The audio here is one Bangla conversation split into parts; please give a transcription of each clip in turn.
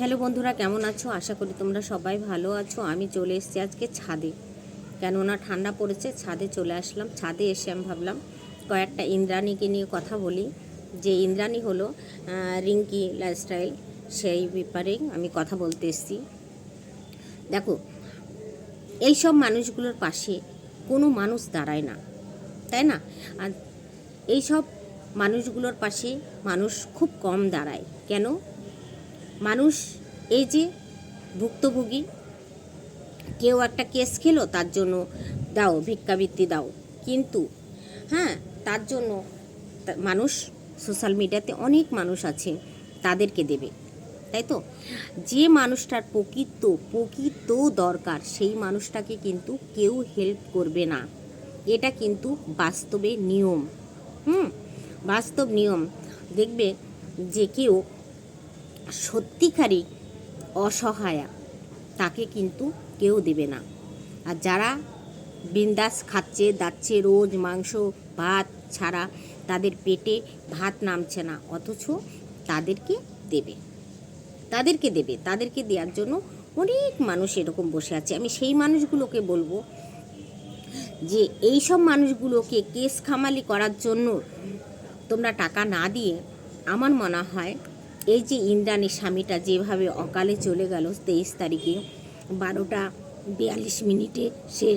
হ্যালো বন্ধুরা, কেমন আছো? আশা করি তোমরা সবাই ভালো আছো। আমি চলে এসেছি আজকে ছাদে। কেননা ঠান্ডা পড়েছে, ছাদে চলে আসলাম। ছাদে এসে আমি ভাবলাম, কয়েকটা ইন্দ্রাণীকে নিয়ে কথা বলি। যে ইন্দ্রাণী হলো রিঙ্কি লাইফস্টাইল সেই ব্যাপারে আমি কথা বলতে এসেছি। দেখো, এইসব মানুষগুলোর পাশে কোনো মানুষ দাঁড়ায় না, তাই না? আর এইসব মানুষগুলোর পাশে মানুষ খুব কম দাঁড়ায়। কেন? মানুষ, এই যে ভুক্তভোগী, কেউ একটা কেস খেলো, তার জন্য দাও ভিক্ষাবৃত্তি দাও। কিন্তু হ্যাঁ তার জন্য মানুষ সোশ্যাল মিডিয়াতে অনেক মানুষ আছে, তাদেরকে দেবে। তাই তো? যে মানুষটার প্রকৃত প্রকৃত দরকার, সেই মানুষটাকে কিন্তু কেউ হেল্প করবে না। এটা কিন্তু বাস্তবে নিয়ম। হুম? বাস্তব নিয়ম। দেখবে যে কেউ সত্যিকারই অসহায়া, তাকে কিন্তু কেউ দেবে না। আর যারা বিন্দাস খাচ্ছে, দাচ্ছে, রোজ মাংস, ভাত ছাড়া তাদের পেটে ভাত নামছে না, অথচ তাদেরকে দেবে। তাদেরকে দেবে, তাদেরকে দেওয়ার জন্য অনেক মানুষ এরকম বসে আছে। আমি সেই মানুষগুলোকে বলব যে, এই সব মানুষগুলোকে কেস খামালি করার জন্য তোমরা টাকা না দিয়ে, আমার মনে হয় এই যে ইন্দ্রাণী স্বামীটা যেভাবে অকালে চলে গেল তেইশ তারিখে, বারোটা বিয়াল্লিশ মিনিটে সে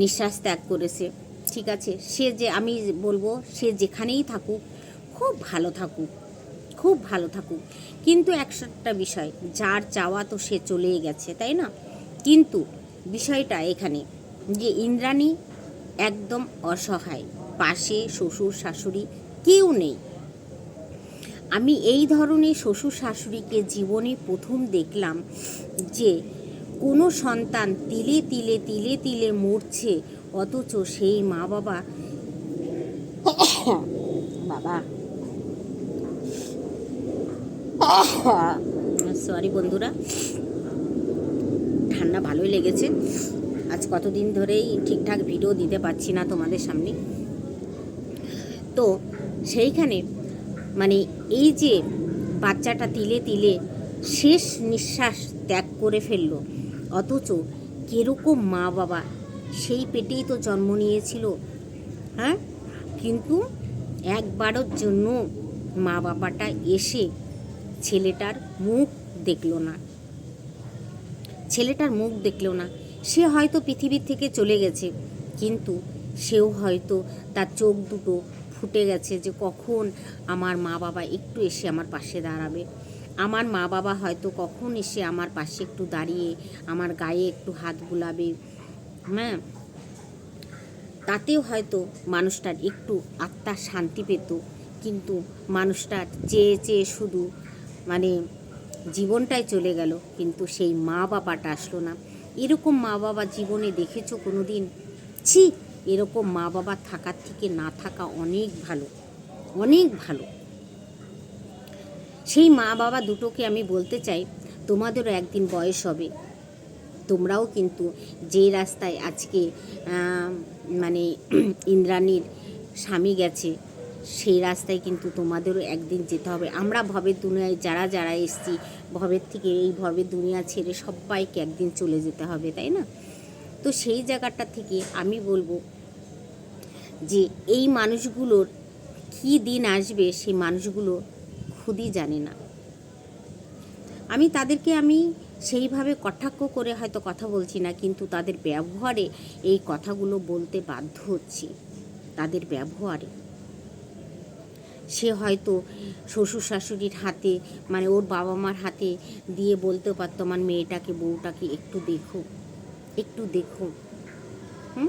নিঃশ্বাস ত্যাগ করেছে। ঠিক আছে, সে যে আমি বলব, সে যেখানেই থাকুক, খুব ভালো থাকুক, খুব ভালো থাকুক। কিন্তু একটা বিষয়, যার চাওয়া তো সে চলেই গেছে, তাই না? কিন্তু বিষয়টা এখানে, যে ইন্দ্রাণী একদম অসহায়, পাশে শ্বশুর শাশুড়ি কেউ নেই। আমি এই ধরনের শ্বশুর শাশুড়িকে জীবনে প্রথম দেখলাম যে কোনো সন্তান তিলে তিলে তিলে তিলে মরছে, অথচ সেই মা বাবা। বাবা সরি বন্ধুরা। ঠান্ডা ভালোই লেগেছে। আজ কতদিন ধরেই ঠিকঠাক ভিডিও দিতে পারছি না তোমাদের সামনে। তো সেইখানে মানে এই যে বাচ্চাটা তিলে তিলে শেষ নিঃশ্বাস ত্যাগ করে ফেলল, অথচ কীরকম মা বাবা, সেই পেটেই তো জন্ম নিয়েছিল। হ্যাঁ? কিন্তু একবারের জন্য মা বাবাটা এসে ছেলেটার মুখ দেখল না। ছেলেটার মুখ দেখল না। সে হয়তো পৃথিবীর থেকে চলে গেছে, কিন্তু সেও হয়তো তার চোখ দুটো ফুটে গেছে যে কখন আমার মা বাবা একটু এসে আমার পাশে দাঁড়াবে। আমার মা বাবা হয়তো কখন এসে আমার পাশে একটু দাঁড়িয়ে আমার গায়ে একটু হাত বুলাবে হ্যাঁ? তাতেও হয়তো মানুষটার একটু আত্মার শান্তি পেত, কিন্তু মানুষটার চেয়ে চেয়ে শুধু মানে জীবনটাই চলে গেল, কিন্তু সেই মা বাবাটা আসলো না। এরকম মা বাবা জীবনে দেখেছ কোনো দিন ছি! এরকম মা বাবা থাকার থেকে না থাকা অনেক ভালো অনেক ভালো। সেই মা বাবা দুটোকে আমি বলতে চাই, তোমাদেরও একদিন বয়স হবে। তোমরাও কিন্তু যে রাস্তায় আজকে মানে ইন্দ্রাণীর স্বামী গেছে, সেই রাস্তায় কিন্তু তোমাদেরও একদিন যেতে হবে। আমরা ভবের দুনিয়ায় যারা যারা এসছি, ভবের থেকে এই ভবের দুনিয়া ছেড়ে সবাইকে একদিন চলে যেতে হবে, তাই না? তো সেই জায়গাটা থেকে আমি বলব যে এই মানুষগুলোর কী দিন আসবে সেই মানুষগুলো খুদই জানে না। আমি তাদেরকে আমি সেইভাবে কটাক্ষ করে হয়তো কথা বলছি না, কিন্তু তাদের ব্যবহারে এই কথাগুলো বলতে বাধ্য হচ্ছি। তাদের ব্যবহারে। সে হয়তো শ্বশুর শাশুড়ির হাতে মানে ওর বাবা মার হাতে দিয়ে বলতে পারতো, আমার মেয়েটাকে, বউটাকে একটু দেখো। একটু দেখো হুম?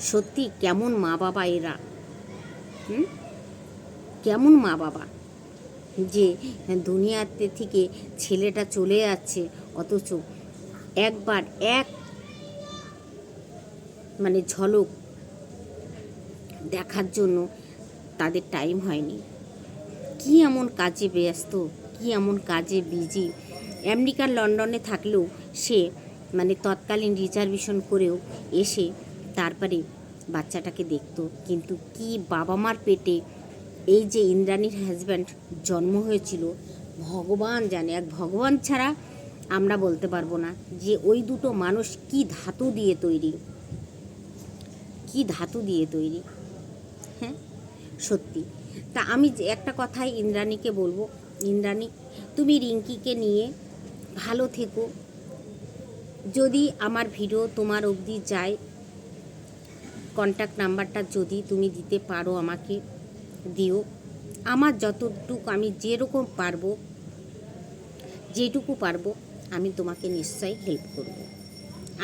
সত্যি কেমন মা বাবা এরা? হুম? কেমন মা বাবা? যে দুনিয়াতে থেকে ছেলেটা চলে যাচ্ছে, অথচ একবার এক মানে ঝলক দেখার জন্য তাদের টাইম হয়নি। কি এমন কাজে ব্যস্ত, কি এমন কাজে বিজি আমেরিকার লন্ডনে থাকলেও সে মানে তৎকালীন রিজার্ভেশন করেও এসে তারপরে বাচ্চাটাকে দেখতো। কিন্তু কি বাবা মার পেটে এই যে ইন্দ্রাণীর হাজব্যান্ড জন্ম হয়েছিল, ভগবান জানে। এক ভগবান ছাড়া আমরা বলতে পারব না যে ওই দুটো মানুষ কি ধাতু দিয়ে তৈরি। কি ধাতু দিয়ে তৈরি। হ্যাঁ? সত্যি। তা আমি যে একটা কথাই ইন্দ্রাণীকে বলব। ইন্দ্রাণী, তুমি রিঙ্কিকে নিয়ে ভালো থেকো। যদি আমার ভিডিও তোমার অবধি যায় কন্ট্যাক্ট নাম্বারটা যদি তুমি দিতে পারো আমাকে, দিও আমার যতটুকু আমি যেরকম পারব, যেটুকু পারব, আমি তোমাকে নিশ্চয়ই হেল্প করব।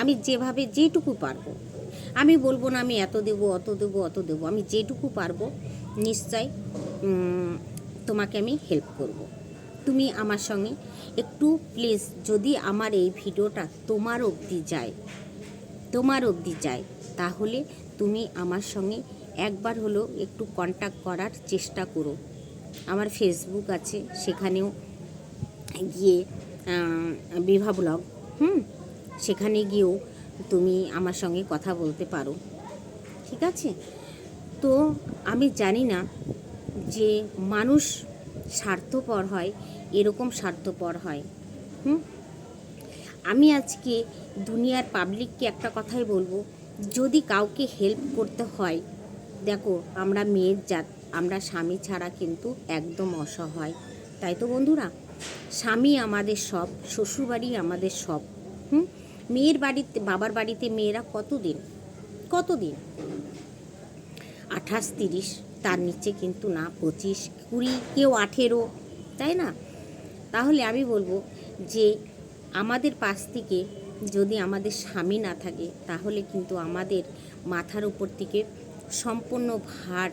আমি যেভাবে যেটুকু পারব, আমি বলব না আমি এত দেবো, অত দেবো অত দেবো, আমি যেটুকু পারব নিশ্চয় তোমাকে আমি হেল্প করব। তুমি আমার সঙ্গে একটু প্লিজ যদি আমার এই ভিডিওটা তোমার অবধি যায়, তোমার অবধি যায়, তাহলে তুমি আমার সঙ্গে একবার হলেও একটু কন্ট্যাক্ট করার চেষ্টা করো। আমার ফেসবুক আছে, সেখানেও গিয়ে বিভা ব্লগ হুম? সেখানে গিয়েও তুমি আমার সঙ্গে কথা বলতে পারো। ঠিক আছে? তো আমি জানি না যে মানুষ স্বার্থপর হয়, এরকম স্বার্থপর হয়। হুম? আমি আজকে দুনিয়ার পাবলিককে একটা কথাই বলব, যদি কাউকে হেল্প করতে হয়, দেখো আমরা মেয়ের জাত, আমরা স্বামী ছাড়া কিন্তু একদম অসহায়। তাই তো বন্ধুরা, স্বামী আমাদের সব, শ্বশুরবাড়ি আমাদের সব। হুম? মেয়ের বাড়িতে, বাবার বাড়িতে মেয়েরা কতদিন? কতদিন? আঠাশ, তিরিশ তার নিচে কিন্তু না পঁচিশ, কুড়ি, কেউ আঠেরো, তাই না? তাহলে আমি বলব যে আমাদের পাশ থেকে যদি আমাদের স্বামী না থাকে, তাহলে কিন্তু আমাদের মাথার উপর থেকে সম্পূর্ণ ভার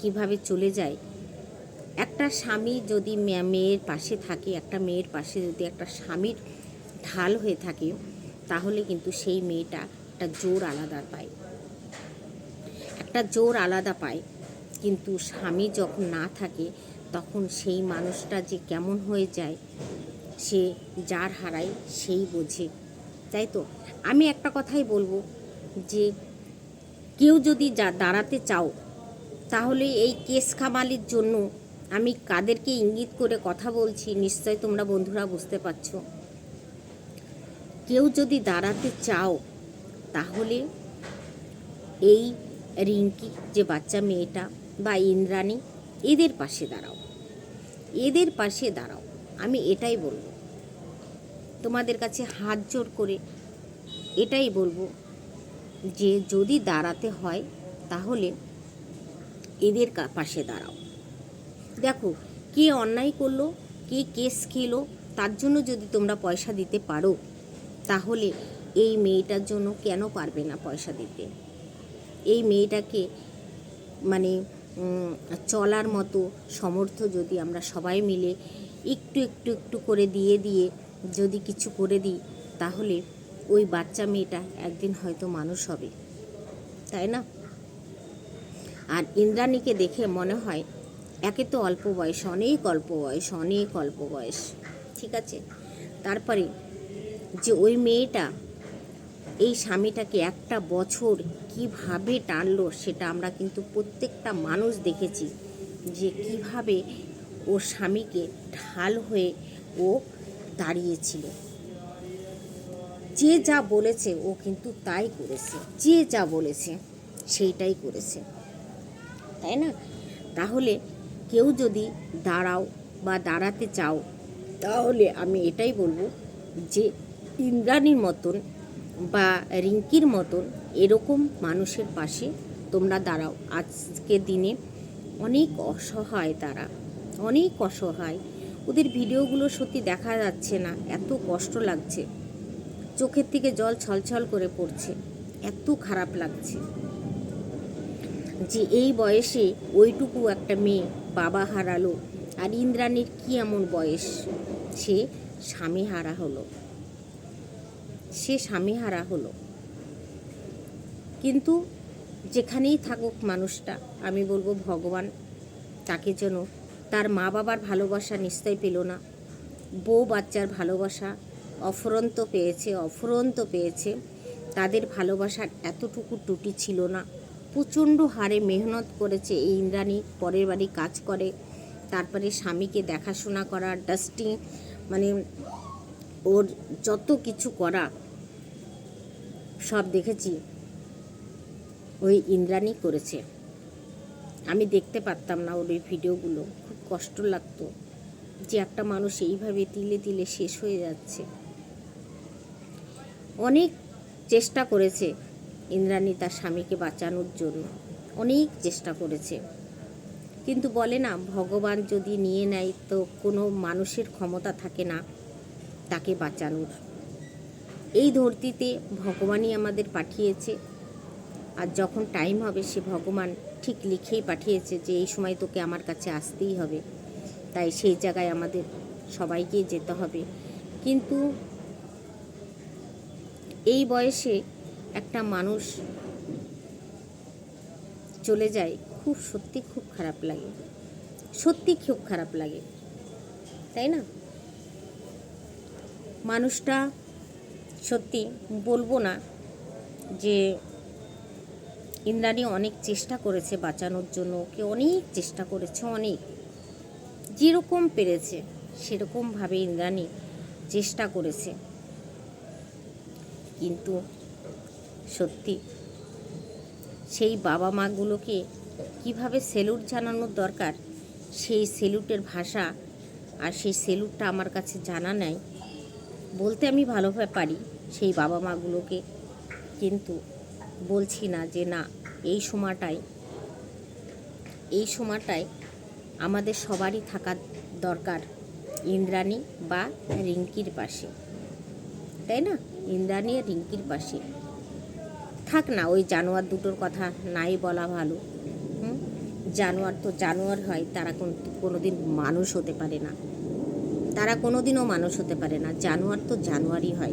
কীভাবে চলে যায়? একটা স্বামী যদি মেয়ের পাশে থাকে, একটা মেয়ের পাশে যদি একটা স্বামীর ঢাল হয়ে থাকে, তাহলে কিন্তু সেই মেয়েটা একটা জোর আলাদা পায়। একটা জোর আলাদা পায়। কিন্তু স্বামী যখন না থাকে, তখন সেই মানুষটা যে কেমন হয়ে যায়, সে যার হারায় সেই বোঝে। তাই তো? আমি একটা কথাই বলব যে, কেউ যদি যা দাঁড়াতে চাও, তাহলে এই কেস খামালির জন্য আমি কাদেরকে ইঙ্গিত করে কথা বলছি, নিশ্চয় তোমরা বন্ধুরা বুঝতে পারছ। কেউ যদি দাঁড়াতে চাও, তাহলে এই রিঙ্কি যে বাচ্চা মেয়েটা বা ইন্দ্রাণী, এদের পাশে দাঁড়াও। এদের পাশে দাঁড়াও, আমি এটাই বলব। তোমাদের কাছে হাত জোর করে এটাই বলব যে, যদি দাঁড়াতে হয়, তাহলে এদের পাশে দাঁড়াও। দেখো, কে অন্যায় করল, কে কেস খেলো, তার জন্য যদি তোমরা পয়সা দিতে পারো, তাহলে এই মেয়েটার জন্য কেন পারবে না পয়সা দিতে? এই মেয়েটাকে মানে চলার মতো সমর্থ যদি আমরা সবাই মিলে একটু একটু একটু করে দিয়ে দিয়ে যদি কিছু করে দিই, তাহলে ওই বাচ্চা মেয়েটা একদিন হয়তো মানুষ হবে। তাই না? আর ইন্দ্রাণীকে দেখে মনে হয়, একে তো অল্প বয়স, অনেক অল্প বয়স, অনেক অল্প বয়স, ঠিক আছে? তারপরে যে ওই মেয়েটা এই স্বামীটাকে একটা বছর কীভাবে টানলো সেটা আমরা কিন্তু প্রত্যেকটা মানুষ দেখেছি যে কীভাবে ও স্বামীকে ঢাল হয়ে ও দাঁড়িয়েছিল। যে যা বলেছে ও কিন্তু তাই করেছে, যে যা বলেছে সেইটাই করেছে। তাই না? তাহলে কেউ যদি দাঁড়াও বা দাঁড়াতে চাও, তাহলে আমি এটাই বলব যে ইন্দ্রাণীর মতন বা রিঙ্কির মতন এরকম মানুষের পাশে তোমরা দাঁড়াও। আজকের দিনে অনেক অসহায় তারা, অনেক অসহায়। ওদের ভিডিওগুলো সত্যি দেখা যাচ্ছে না, এত কষ্ট লাগছে। চোখের থেকে জল ছলছল করে পড়ছে, এত খারাপ লাগছে। যে এই বয়সে ওইটুকু একটা মেয়ে বাবা হারালো আর ইন্দ্রাণীর কি এমন বয়স? সে স্বামী হারা হলো। সে স্বামী হারা হলো। কিন্তু যেখানেই থাকুক মানুষটা, আমি বলব ভগবান তাকে যেন তার মা বাবার ভালোবাসা নিশ্চয় পেল না। বউ বাচ্চার ভালোবাসা অফুরন্ত পেয়েছে অফুরন্ত পেয়েছে। তাদের ভালোবাসার এতটুকু ত্রুটি ছিল না। প্রচণ্ড হারে মেহনত করেছে এই ইন্দ্রাণী, পরের বাড়ি কাজ করে। তারপরে স্বামীকে দেখাশোনা করা ডাস্টিং মানে ওর যত কিছু করা সব দেখেছি। ওই ইন্দ্রাণী করেছে। আমি দেখতে পারতাম না ওর ওই ভিডিওগুলো। খুব কষ্ট লাগতো যে একটা মানুষ এইভাবে তিলে তিলে শেষ হয়ে যাচ্ছে। অনেক চেষ্টা করেছে ইন্দ্রাণী তার স্বামীকে বাঁচানোর জন্য। অনেক চেষ্টা করেছে। কিন্তু বলে না, ভগবান যদি নিয়ে নেয় তো কোনো মানুষের ক্ষমতা থাকে না তাকে বাঁচানোর। এই ধরতিতে ভগবানই আমাদের পাঠিয়েছে। আর যখন টাইম হবে, সে ভগবান ঠিক লিখেই পাঠিয়েছে যে, এই সময় তোকে আমার কাছে আসতেই হবে। তাই সেই জায়গায় আমাদের সবাইকেই যেতে হবে। কিন্তু এই বয়সে একটা মানুষ চলে যায়, খুব সত্যি খুব খারাপ লাগে। সত্যি খুব খারাপ লাগে। তাই না? মানুষটা সত্যি বলব না যে ইন্দ্রাণী অনেক চেষ্টা করেছে বাঁচানোর জন্য, ওকে অনেক চেষ্টা করেছে, অনেক। যেরকম পেরেছে, সেরকমভাবে ইন্দ্রাণী চেষ্টা করেছে। কিন্তু সত্যি সেই বাবা মাগুলোকে কীভাবে সেলুট জানানোর দরকার, সেই সেলুটের ভাষা আর সেই সেলুটটা আমার কাছে জানা নাই, বলতে আমি ভালোভাবে পারি। সেই বাবা মাগুলোকে কিন্তু বলছি না যে না, এই সময়টায় এই সময়টায় আমাদের সবারই থাকা দরকার ইন্দ্রাণী বা রিঙ্কির পাশে। তাই না? ইন্দ্রাণী আর রিঙ্কির পাশে। থাক না, ওই জানোয়ার দুটোর কথা নাই বলা ভালো। জানোয়ার তো জানোয়ার হয়, তারা কোনো দিন মানুষ হতে পারে না। তারা কোনো দিনও মানুষ হতে পারে না। জানোয়ার তো জানোয়ারই হয়।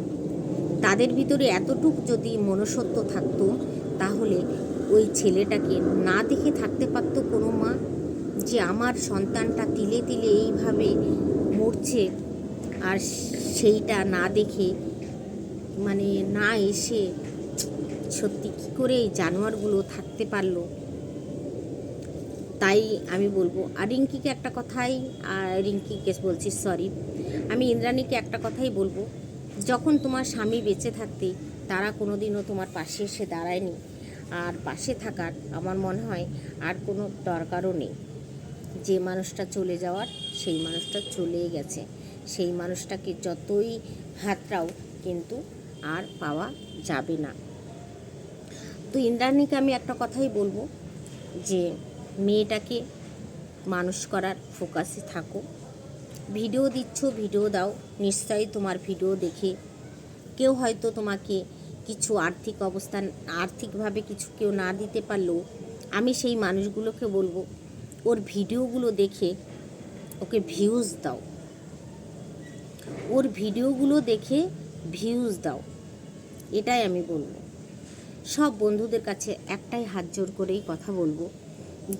তাদের ভিতরে এতটুক যদি মনুষ্যত্ব থাকতো, তাহলে ওই ছেলেটাকে না দেখে থাকতে পারতো কোনো মা যে আমার সন্তানটা তিলে তিলে এইভাবে মরছে আর সেইটা না দেখে মানে না এসে সত্যি কী করে এই জানোয়ারগুলো থাকতে পারল? তাই আমি বলব, আর রিঙ্কিকে একটা কথাই, আর রিঙ্কিকে বলছি সরি আমি ইন্দ্রাণীকে একটা কথাই বলব যখন তোমার স্বামী বেঁচে থাকতে, তারা কোনো দিনও তোমার পাশে এসে দাঁড়ায়নি। আর পাশে থাকার আমার মনে হয় আর কোনো দরকারও নেই। যে মানুষটা চলে যাওয়ার, সেই মানুষটা চলে গেছে। সেই মানুষটাকে যতই হাতটাও কিন্তু আর পাওয়া যাবে না। তো ইন্দ্রাণীকে আমি একটা কথাই বলব যে, মেয়েটাকে মানুষ করার ফোকাসে থাকো। ভিডিও দিচ্ছ, ভিডিও দাও, নিশ্চয়ই তোমার ভিডিও দেখে কেউ হয়তো তোমাকে কিছু আর্থিক অবস্থান, আর্থিকভাবে কিছু কেউ না দিতে পারলেও আমি সেই মানুষগুলোকে বলব, ওর ভিডিওগুলো দেখে ওকে ভিউজ দাও। ওর ভিডিওগুলো দেখে ভিউজ দাও, এটাই আমি বলব। সব বন্ধুদের কাছে একটাই হাত জোর করেই কথা বলব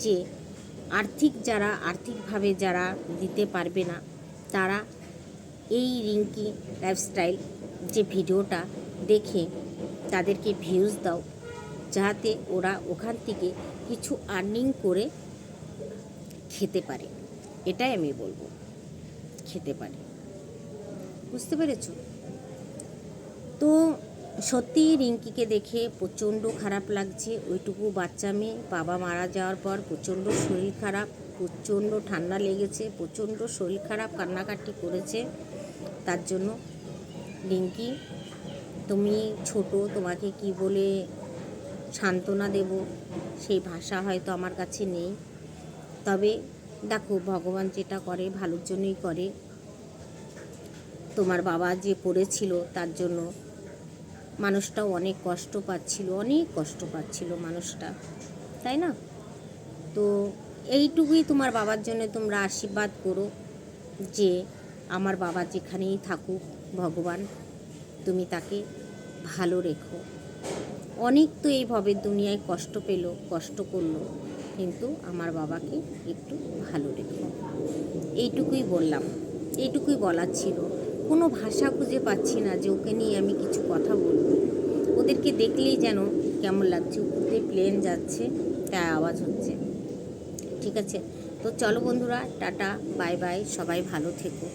যে আর্থিক যারা, আর্থিকভাবে যারা দিতে পারবে না তারা এই রিঙ্কি লাইফস্টাইল যে ভিডিওটা দেখে তাদেরকে ভিউজ দাও যাতে ওরা ওখান থেকে কিছু আর্নিং করে খেতে পারে। এটাই আমি বলব, খেতে পারে। বুঝতে পেরেছ? তো সত্যি রিঙ্কিকে দেখে প্রচণ্ড খারাপ লাগছে। ওইটুকু বাচ্চা মেয়ে, বাবা মারা যাওয়ার পর প্রচণ্ড শরীর খারাপ। প্রচণ্ড ঠান্ডা লেগেছে, প্রচণ্ড শরীর খারাপ, কান্নাকাটি করেছে। তার জন্য রিঙ্কি তুমি ছোট, তোমাকে কি বলে সান্ত্বনা দেব? সেই ভাষা হয়তো আমার কাছে নেই। তবে দেখো, ভগবান যেটা করে, ভালোর জন্যই করে। তোমার বাবা যে পড়েছিল, তার জন্য মানুষটাও অনেক কষ্ট পাচ্ছিল, অনেক কষ্ট পাচ্ছিল মানুষটা, তাই না? তো এইটুকুই তোমার বাবার জন্য তোমরা আশীর্বাদ করো যে আমার বাবা যেখানেই থাকুক, ভগবান, তুমি তাকে ভালো রেখো। অনেক তো এই ভবের দুনিয়ায় কষ্ট পেল, কষ্ট করল, কিন্তু আমার বাবাকে একটু ভালো রেখো। এইটুকুই বললাম, এইটুকুই বলার ছিল। কোনো ভাষা খুঁজে পাচ্ছি না যে ওকে নিয়ে আমি কিছু কথা বলব। ওদেরকে দেখলেই যেন কেমন লাগছে উপর দিয়ে প্লেন যাচ্ছে, তাই আওয়াজ হচ্ছে। ঠিক আছে। তো চলো বন্ধুরা টাটা বাই বাই সবাই ভালো থেকো।